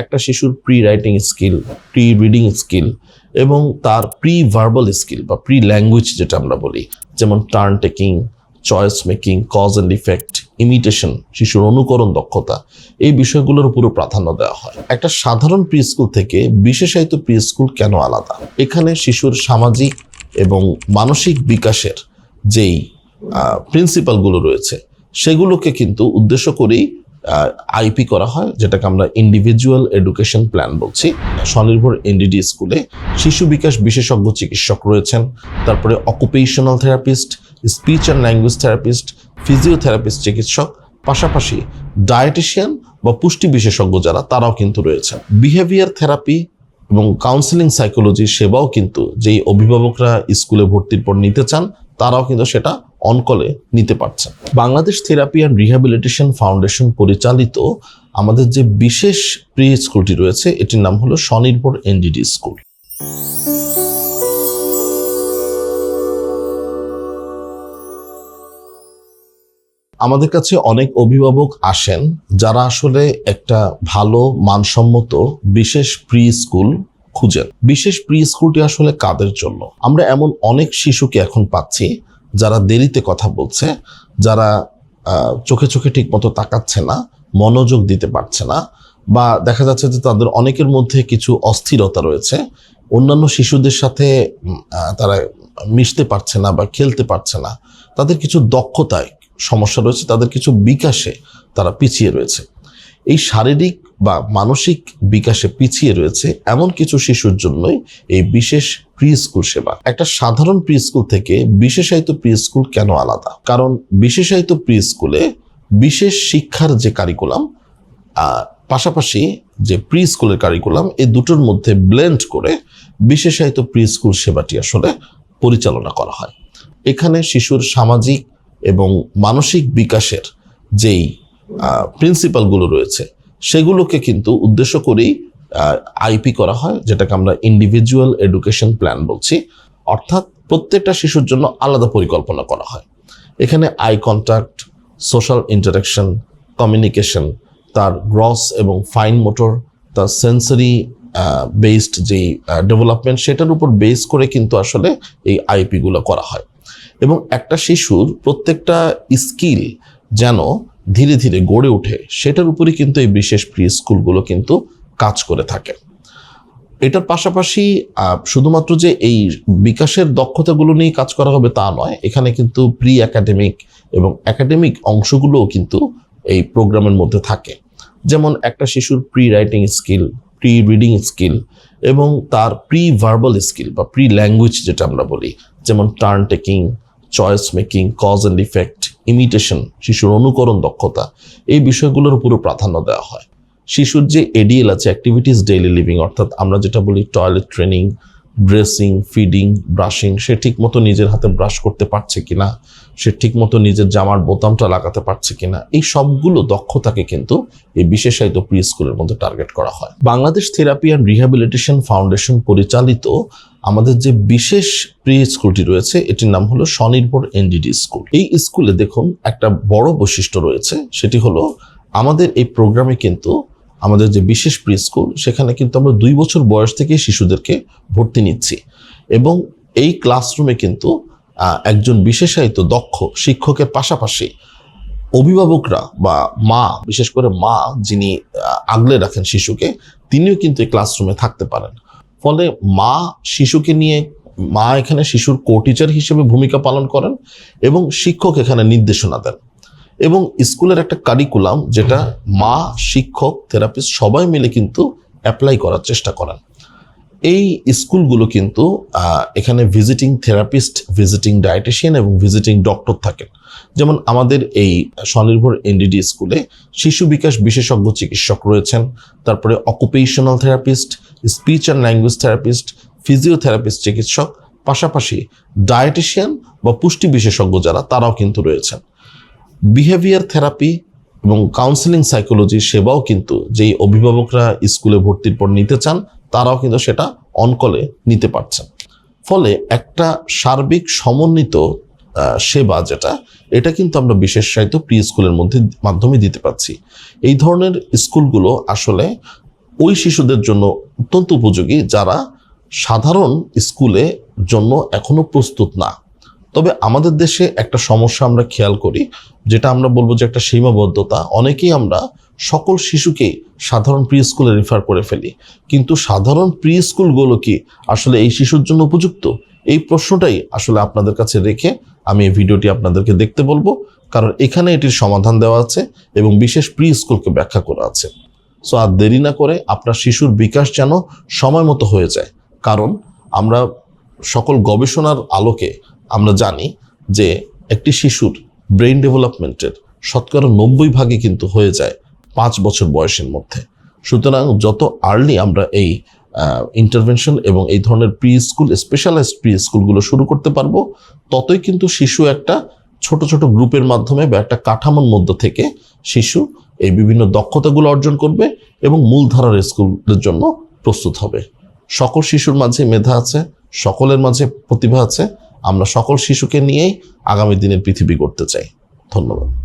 একটা শিশুর pre writing skill pre reading skill এবং তার প্রি ভার্বাল স্কিল বা প্রি ল্যাঙ্গুয়েজ যেটা আমরা বলি, যেমন turn taking choice making cause and effect imitation শিশুর অনুকরণ দক্ষতা, এই বিষয়গুলোর উপরও প্রাধান্য দেওয়া হয়। একটা সাধারণ প্রি স্কুল থেকে বিশেষায়িত প্রি স্কুল কেন আলাদা? এখানে শিশুর সামাজিক এবং মানসিক বিকাশের যেই প্রিন্সিপালগুলো রয়েছে, সেগুলোকে কিন্তু উদ্দেশ্য করেই আইপি করা হয়, যেটাকে আমরা ইন্ডিভিজুয়াল এডুকেশন প্ল্যান বলছি। স্বনির্ভর এনডিডি স্কুলে শিশু বিকাশ বিশেষজ্ঞ চিকিৎসক রয়েছেন, তারপরে occupational therapist speech and language therapist physiotherapist চিকিৎসক, পাশাপাশি ডায়েটিশিয়ান বা পুষ্টি বিশেষজ্ঞ যারা, তারাও কিন্তু রয়েছেন। বিহেভিয়ার থেরাপি এবং কাউন্সিলিং সাইকোলজি সেবাও কিন্তু যেই অভিভাবকরা স্কুলে ভর্তির পর নিতে চান, তারাও কিন্তু সেটা অনকলে নিতে পারছেন Bangladesh therapy and rehabilitation foundation পরিচালিত আমাদের যে বিশেষ প্রি স্কুলটি রয়েছে, এটির নাম হলো স্বনির্ভর এনডিডি স্কুল। আমাদের কাছে অনেক অভিভাবক আসেন যারা আসলে একটা ভালো, মানসম্মত, বিশেষ প্রি স্কুল খুঁজেন। বিশেষ প্রি স্কুলটি আসলে কাদের জন্য? আমরা এমন অনেক শিশুকে এখন পাচ্ছি যারা দেরিতে কথা বলছে, যারা চোখে চোখে ঠিক মতো তাকাচ্ছে না, মনোযোগ দিতে পারছে না, বা দেখা যাচ্ছে যে তাদের অনেকের মধ্যে কিছু অস্থিরতা রয়েছে, অন্যান্য শিশুদের সাথে তারা মিশতে পারছে না বা খেলতে পারছে না, তাদের কিছু দক্ষতায় সমস্যা রয়েছে, তাদের কিছু বিকাশে তারা পিছিয়ে রয়েছে। এই শারীরিক বা মানসিক বিকাশে পিছিয়ে রয়েছে এমন কিছু শিশুর জন্যই এই বিশেষ প্রি স্কুল সেবা। একটা সাধারণ প্রি স্কুল থেকে বিশেষায়িত প্রি স্কুল কেন আলাদা? কারণ বিশেষায়িত প্রি স্কুলে বিশেষ শিক্ষার যে কারিকুলাম পাশাপাশি যে প্রি স্কুলের কারিকুলাম এই দুটোর মধ্যে ব্লেন্ড করে বিশেষায়িত প্রি স্কুল সেবাটি আসলে পরিচালনা করা হয়। এখানে শিশুর সামাজিক এবং মানসিক বিকাশের যেই প্রিন্সিপালগুলো রয়েছে সেগুলোকে কিন্তু উদ্দেশ্য করেই আইপি করা হয়, যেটাকে আমরা ইন্ডিভিজুয়াল এডুকেশন প্ল্যান বলছি। অর্থাৎ প্রত্যেকটা শিশুর জন্য আলাদা পরিকল্পনা করা হয়। এখানে eye contact social interaction communication তার গ্রস এবং ফাইন মোটর তার সেন্সরি বেসড যেই ডেভেলপমেন্ট সেটার উপর বেস করে কিন্তু আসলে এই আইপিগুলো করা হয়। এবং একটা শিশুর প্রত্যেকটা স্কিল যেন ধীরে ধীরে গড়ে ওঠে, সেটার উপরই কিন্তু এই বিশেষ প্রি স্কুলগুলো কিন্তু কাজ করে থাকে। এটার পাশাপাশি শুধুমাত্র যে এই বিকাশের দক্ষতাগুলো নিয়ে কাজ করা হবে তা নয়, এখানে কিন্তু প্রি একাডেমিক এবং একাডেমিক অংশগুলোও কিন্তু এই প্রোগ্রামের মধ্যে থাকে। যেমন একটা শিশুর pre writing skill pre reading skill এবং তার প্রি ভার্বাল স্কিল বা প্রি ল্যাঙ্গুয়েজ যেটা আমরা বলি, যেমন turn taking choice making cause and effect imitation শিশুর অনুকরণ দক্ষতা, এই বিষয়গুলোর উপরও প্রাধান্য দেওয়া হয়। শিশুর যে এডিএল আছে অ্যাক্টিভিটিস ডেইলি লিভিং অর্থাৎ আমরা যেটা বলি toilet training dressing feeding brushing সে ঠিক মতো নিজের হাতে ব্রাশ করতে পারছে কিনা, সে ঠিক মতো নিজের জামার বোতামটা লাগাতে পারছে কিনা, এই সবগুলো দক্ষতাকে কিন্তু এই বিশেষায়িত প্রি স্কুলের মধ্যে টার্গেট করা হয়। Bangladesh therapy and rehabilitation foundation পরিচালিত আমাদের যে বিশেষ প্রি স্কুলটি রয়েছে, এটির নাম হলো স্বনির্ভর এনডিডি স্কুল। এই স্কুলে দেখুন একটা বড় বৈশিষ্ট্য রয়েছে, সেটি হলো আমাদের এই প্রোগ্রামে কিন্তু আমাদের যে বিশেষ প্রি স্কুল সেখানে কিন্তু আমরা দুই বছর বয়স থেকে শিশুদেরকে ভর্তি নিচ্ছি। এবং এই ক্লাসরুমে কিন্তু একজন বিশেষায়িত দক্ষ শিক্ষকের পাশাপাশি অভিভাবকরা বা মা, বিশেষ করে মা যিনি আগলে রাখেন শিশুকে, তিনিও কিন্তু এই ক্লাসরুমে থাকতে পারেন। ফলে মা শিশুকে নিয়ে, মা এখানে শিশুর কো টিচার হিসেবে ভূমিকা পালন করেন এবং শিক্ষক এখানে নির্দেশনা দেন। এবং স্কুলের একটা কারিকুলাম যেটা মা, শিক্ষক থেরাপিস্ট সবাই মিলে কিন্তু অ্যাপ্লাই করার চেষ্টা করেন। এই স্কুলগুলো কিন্তু এখানে ভিজিটিং থেরাপিস্ট ভিজিটিং ডায়েটিশিয়ান এবং ভিজিটিং ডক্টর থাকেন। যেমন আমাদের এই স্বনির্ভর এনডিডি স্কুলে শিশু বিকাশ বিশেষজ্ঞ চিকিৎসক রয়েছেন, তারপরে occupational therapist speech and language therapist physiotherapist চিকিৎসক, পাশাপাশি ডায়েটিশিয়ান বা পুষ্টি বিশেষজ্ঞ যারা, তারাও কিন্তু রয়েছেন। বিহেভিয়ার থেরাপি এবং কাউন্সিলিং সাইকোলজি সেবাও কিন্তু যেই অভিভাবকরা স্কুলে ভর্তির পর নিতে চান, তারাও কিন্তু সেটা অনকলে নিতে পারছেন। ফলে একটা সার্বিক সমন্বিত সেবা যেটা, এটা কিন্তু আমরা বিশেষ বিশেষায়িত প্রি স্কুলের মধ্যে মাধ্যমে দিতে পারছি। এই ধরনের স্কুলগুলো আসলে ওই শিশুদের জন্য অত্যন্ত উপযোগী যারা সাধারণ স্কুলে জন্য এখনও প্রস্তুত না। তবে আমাদের দেশে একটা সমস্যা আমরা খেয়াল করি, যেটা আমরা বলব যে একটা সীমাবদ্ধতা। অনেকেই আমরা সকল শিশুকেই সাধারণ প্রি স্কুলে রেফার করে ফেলি। কিন্তু সাধারণ প্রি স্কুলগুলো কি আসলে এই শিশুর জন্য উপযুক্ত? এই প্রশ্নটাই আসলে আপনাদের কাছে রেখে আমি এই ভিডিওটি আপনাদেরকে দেখতে বলব। কারণ এখানে এটির সমাধান দেওয়া আছে এবং বিশেষ প্রি স্কুলকে ব্যাখ্যা করা আছে। সো আর দেরি না করে আপনার শিশুর বিকাশ যেন সময় মতো হয়ে যায়। কারণ আমরা সকল গবেষণার আলোকে আমরা জানি যে একটি শিশুর ব্রেন ডেভেলপমেন্টের শতকরা নব্বই ভাগে কিন্তু হয়ে যায় পাঁচ বছর বয়সের মধ্যে। সুতরাং যত আর্লি আমরা এই ইন্টারভেনশন এবং এই ধরনের প্রি স্কুল স্পেশালাইজড প্রি স্কুলগুলো শুরু করতে পারব, ততই কিন্তু শিশু একটা ছোট ছোট গ্রুপের মাধ্যমে বা একটা কাঠামোর মধ্যে থেকে শিশু এই বিভিন্ন দক্ষতাগুলো অর্জন করবে এবং মূলধারার স্কুলের জন্য প্রস্তুত হবে। সকল শিশুর মাঝে মেধা আছে, সকলের মাঝে প্রতিভা আছে আমরা সকল শিশুকে নিয়েই আগামী দিনের পৃথিবী গড়তে চাই। ধন্যবাদ।